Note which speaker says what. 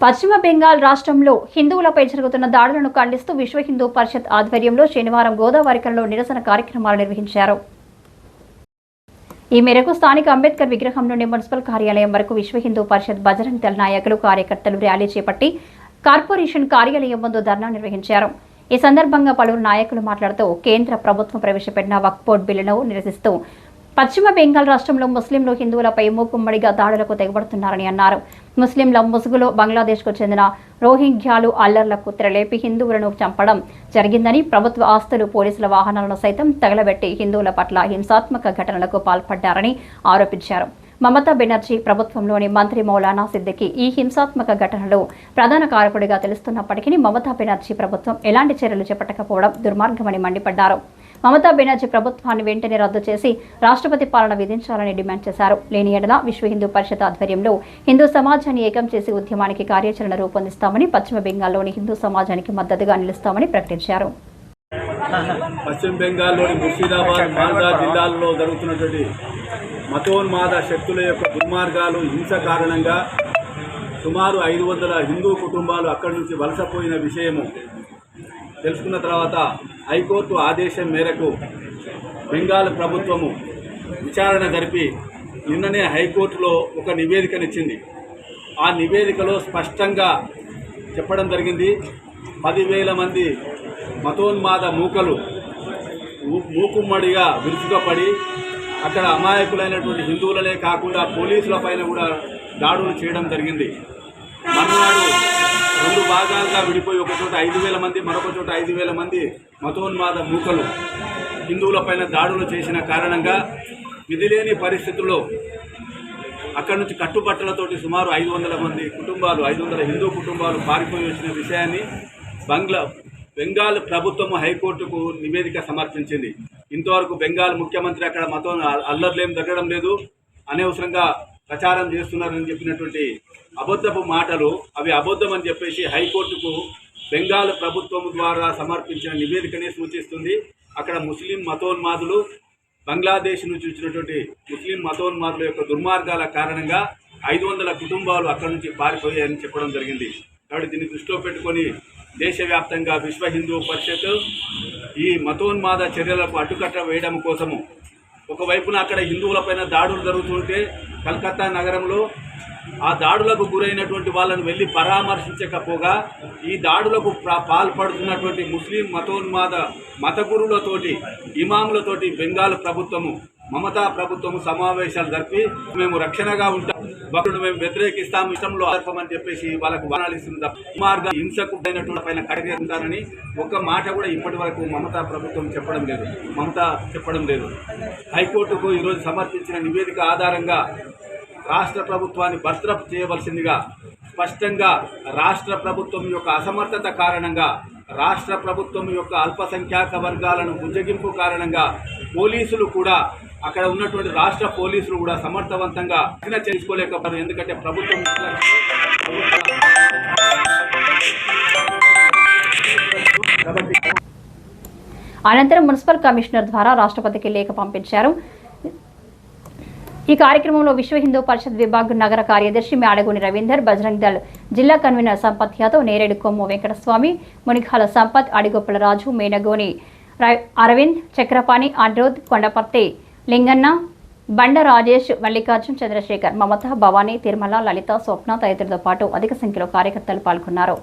Speaker 1: పశ్చిమ బెంగాల్ రాష్ట్రంలో హిందువులపై జరుగుతున్న దాడులను ఖండిస్తూ విశ్వ హిందూ పరిషత్ ఆధ్వర్యంలో శనివారం గోదావరికంలో నిరసన కార్యక్రమాలు నిర్వహించారు. ఈ మేరకు స్థానిక అంబేద్కర్ విగ్రహం నుండి మున్సిపల్ కార్యాలయం వరకు విశ్వ హిందూ పరిషత్ బజరంగ్ దళ నాయకులు కార్యకర్తలు ర్యాలీ చేపట్టి కార్పొరేషన్ కార్యాలయం ముందు ధర్నా నిర్వహించారు. ఈ సందర్భంగా పలువురు నాయకులు మాట్లాడుతూ కేంద్ర ప్రభుత్వం ప్రవేశపెట్టిన వక్ఫ్ బోర్డు బిల్లును నిరసిస్తూ పశ్చిమ బెంగాల్ రాష్ట్రంలో ముస్లింలు హిందువులపై మూకుమ్మడిగా దాడులకు తెగబడుతున్నారని అన్నారు. ముస్లింల ముసుగులో బంగ్లాదేశ్కు చెందిన రోహింగ్యాలు అల్లర్లకు తెరలేపి హిందువులను చంపడం జరిగిందని ప్రభుత్వ ఆస్తులు పోలీసుల వాహనాలను సైతం తగలబెట్టి హిందువుల పట్ల హింసాత్మక ఘటనలకు పాల్పడ్డారని ఆరోపించారు. మమతా బెనర్జీ ప్రభుత్వంలోని మంత్రి మౌలానా సిద్దికి ఈ హింసాత్మక ఘటనలో ప్రధాన కారకుడిగా తెలుస్తున్నప్పటికీ మమతా బెనర్జీ ప్రభుత్వం ఎలాంటి చర్యలు చేపట్టకపోవడం దుర్మార్గమని మండిపడ్డారు. మమతా బెనర్జీ ప్రభుత్వాన్ని వెంటనే రద్దు చేసి రాష్ట్రపతి పాలన విధించాలని డిమాండ్ చేశారు. లేని ఎడల విశ్వ హిందూ పరిషత్ ఆధ్వర్యంలో హిందూ సమాజాన్ని ఏకం చేసి ఉద్యమానికి కార్యాచరణ రూపొందిస్తామని పశ్చిమ బెంగాల్లోని హిందూ సమాజానికి మద్దతుగా నిలుస్తామని ప్రకటించారు.
Speaker 2: పశ్చిమ బెంగాల్లోని ముర్షిదాబాద్ మాల్దా జిల్లాల్లో జరుగుతున్నటువంటి మతోన్మాద శక్తుల యొక్క దుర్మార్గాలు హింస కారణంగా సుమారు ఐదు వందల హిందూ కుటుంబాలు అక్కడి నుంచి వలసపోయిన విషయము తెలుసుకున్న తర్వాత హైకోర్టు ఆదేశం మేరకు బెంగాల్ ప్రభుత్వము విచారణ జరిపి నిన్ననే హైకోర్టులో ఒక నివేదికనిచ్చింది. ఆ నివేదికలో స్పష్టంగా చెప్పడం జరిగింది. పదివేల మంది మతోన్మాద మూకలు మూకుమ్మడిగా విరుచుకపడి అక్కడ అమాయకులైనటువంటి హిందువులనే కాకుండా పోలీసుల పైన కూడా దాడులు చేయడం జరిగింది. మర్నాడు భాగాలుగా విడిపోయి ఒక చోట ఐదు వేల మంది మరొక చోట ఐదు వేల మంది మతోన్మాద మూకలు హిందువులపైన దాడులు చేసిన కారణంగా విధిలేని పరిస్థితుల్లో అక్కడి నుంచి కట్టుబట్టలతోటి సుమారు ఐదు వందల మంది కుటుంబాలు ఐదు వందల హిందూ కుటుంబాలు పారిపోయి వచ్చిన విషయాన్ని బంగ్లా బెంగాల్ ప్రభుత్వం హైకోర్టుకు నివేదిక సమర్పించింది. ఇంతవరకు బెంగాల్ ముఖ్యమంత్రి అక్కడ మతం అల్లర్లేం జరగడం లేదు. అనవసరంగా ప్రచారం చేస్తున్నారని చెప్పినటువంటి అబద్ధపు మాటలు అవి అబద్ధం అని చెప్పేసి హైకోర్టుకు బెంగాల్ ప్రభుత్వం ద్వారా సమర్పించిన నివేదికనే సూచిస్తుంది. అక్కడ ముస్లిం మతోన్మాదులు బంగ్లాదేశ్ నుంచి వచ్చినటువంటి ముస్లిం మతోన్మాదుల యొక్క దుర్మార్గాల కారణంగా ఐదు వందల కుటుంబాలు అక్కడి నుంచి పారిపోయాయని చెప్పడం జరిగింది. కాబట్టి దీన్ని దృష్టిలో పెట్టుకొని దేశవ్యాప్తంగా విశ్వ హిందూ పరిషత్ ఈ మతోన్మాద చర్యలకు అడ్డుకట్ట వేయడం కోసము. ఒకవైపున అక్కడ హిందువులపైన దాడులు జరుగుతుంటే కలకత్తా నగరంలో ఆ దాడులకు గురైనటువంటి వాళ్ళను వెళ్ళి పరామర్శించకపోగా ఈ దాడులకు పాల్పడుతున్నటువంటి ముస్లిం మతోన్మాద మత గురువులతోటి ఇమాములతోటి బెంగాల్ ప్రభుత్వము మమతా ప్రభుత్వం సమావేశాలు జరిపి మేము రక్షణగా ఉంటాం. భక్తుడు మేము వ్యతిరేకిస్తాం ఇష్టంలో అని చెప్పేసి వాళ్ళకు వానాలు ఇస్తుంది మార్గ హింసకు అయినటువంటి పైన కడిగేస్తారని ఒక్క మాట కూడా ఇప్పటి వరకు మమతా ప్రభుత్వం చెప్పడం లేదు. మమతా చెప్పడం లేదు. హైకోర్టుకు ఈరోజు సమర్పించిన నివేదిక ఆధారంగా రాష్ట్ర ప్రభుత్వాన్ని బర్తరఫ్ చేయవలసిందిగా స్పష్టంగా రాష్ట్ర ప్రభుత్వం యొక్క అసమర్థత కారణంగా రాష్ట్ర ప్రభుత్వం యొక్క అల్పసంఖ్యాక వర్గాలను బుజ్జగింపు కారణంగా పోలీసులు కూడా అక్కడ ఉన్నటువంటి రాష్ట్ర పోలీసులు కూడా సమర్థవంతంగా చేసుకోలేకపోయారు ఎందుకంటే ప్రభుత్వం
Speaker 1: అనంతరం మున్సిపల్ కమిషనర్ ద్వారా రాష్ట్రపతికి లేఖ పంపించారు. ఈ కార్యక్రమంలో విశ్వ హిందూ పరిషత్ విభాగ్ నగర కార్యదర్శి మేడగుని రవీందర్ బజరంగ్ దళ్ జిల్లా కన్వీనర్ సంపత్ యాదవ్ నేరేడు కొమ్ము వెంకటస్వామి మునిఘాల సంపత్ అడిగొప్పల రాజు మేనగోని అరవింద్ చక్రపాణి అనిరుద్ కొండపర్తి లింగన్న బండ రాజేష్ మల్లికార్జున్ చంద్రశేఖర్ మమత భవానీ తిరుమల లలిత స్వప్న తదితరులతో పాటు అధిక సంఖ్యలో కార్యకర్తలు పాల్గొన్నారు.